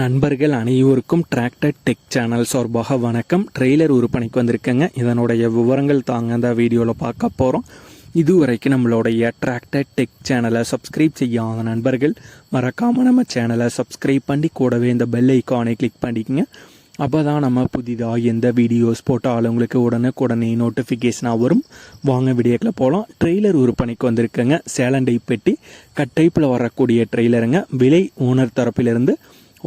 நண்பர்கள் அனைவருக்கும் tractor tech channel சார்பாக வணக்கம். ட்ரெய்லர் விற்பனைக்கு வந்திருக்கேங்க. இதனுடைய விவரங்கள் தாங்க அந்த வீடியோவில் பார்க்க போகிறோம் இதுவரைக்கும் நம்மளுடைய டிராக்டர் டெக் சேனலை சப்ஸ்கிரைப் செய்யாத நண்பர்கள் மறக்காமல் நம்ம சேனலை சப்ஸ்கிரைப் பண்ணி கூடவே இந்த பெல் ஐக்கானை கிளிக் பண்ணிக்கங்க. அப்போ தான் நம்ம புதிதாக எந்த வீடியோஸ் போட்டாலும் உங்களுக்கு உடனுக்குடனே நோட்டிஃபிகேஷனாக வரும். வாங்க வீடியோக்கில் போகலாம் ட்ரெய்லர் விற்பனைக்கு வந்திருக்கேங்க. சேலண்டை பெட்டி கட்டைப்பில் வரக்கூடிய ட்ரெய்லருங்க விலை ஓனர் தரப்பிலிருந்து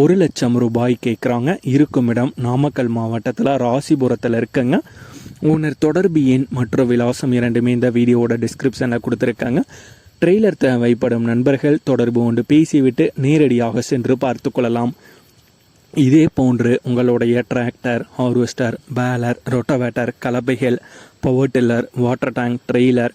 ஒரு லட்சம் ரூபாய் கேட்குறாங்க இருக்கும் இடம் நாமக்கல் மாவட்டத்தில் ராசிபுரத்தில் இருக்குங்க. ஓனர் தொடர்பு எண் மற்றும் விலாசம் இரண்டுமே இந்த வீடியோவோட டிஸ்கிரிப்ஷனில் கொடுத்துருக்காங்க. ட்ரெய்லர் தேவைப்படும் நண்பர்கள் தொடர்பு கொண்டு பேசிவிட்டு நேரடியாக சென்று பார்த்து கொள்ளலாம். இதே போன்று உங்களுடைய tractor harvester baler rotavator கலப்பைகள் power tiller water tank trailer